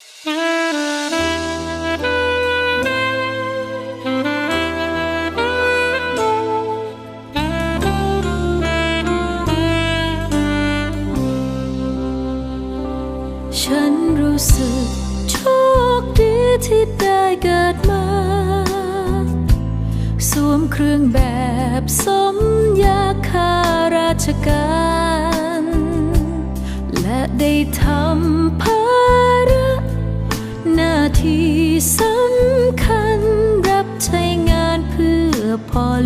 ฉันรู้สึกโชคดีที่ได้เกิดมา สวมเครื่องแบบสมยาข้าราชการ และได้ทำ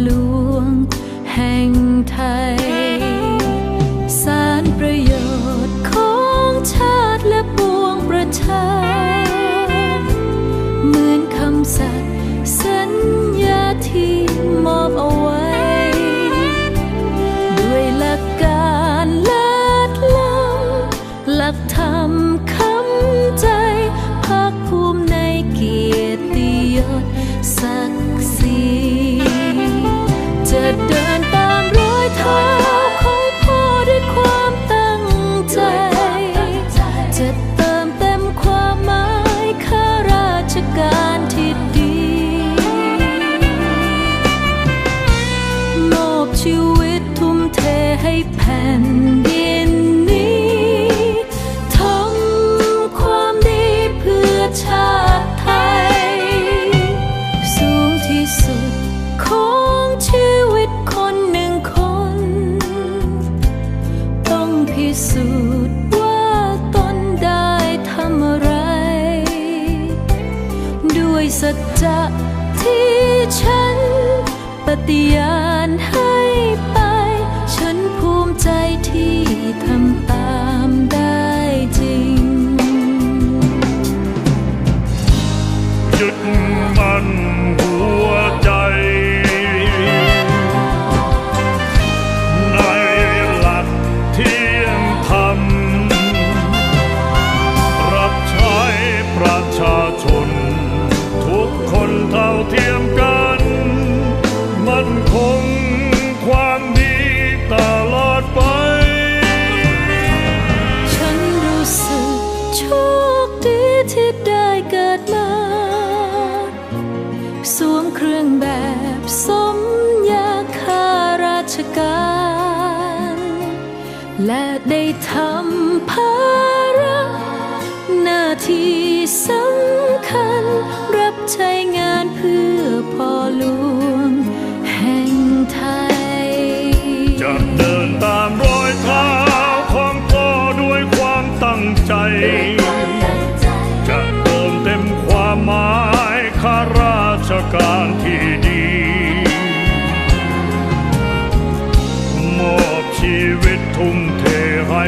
หลวง แห่งไทย สารประโยชน์ของชาติและปวงประชา เหมือนคำสัตย์สัญญาที่มอบเอาไว้ ด้วยหลักการเลิศล้ำหลักธรรมคำใจภาคภูมิในเกียรติยศศักดิ์ศ ป และได้ทำภาระหน้าที่สำคัญ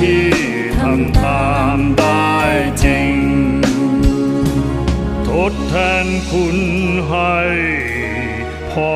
ที่ทำตามได้จริง ทดแทนคุณให้พ่อ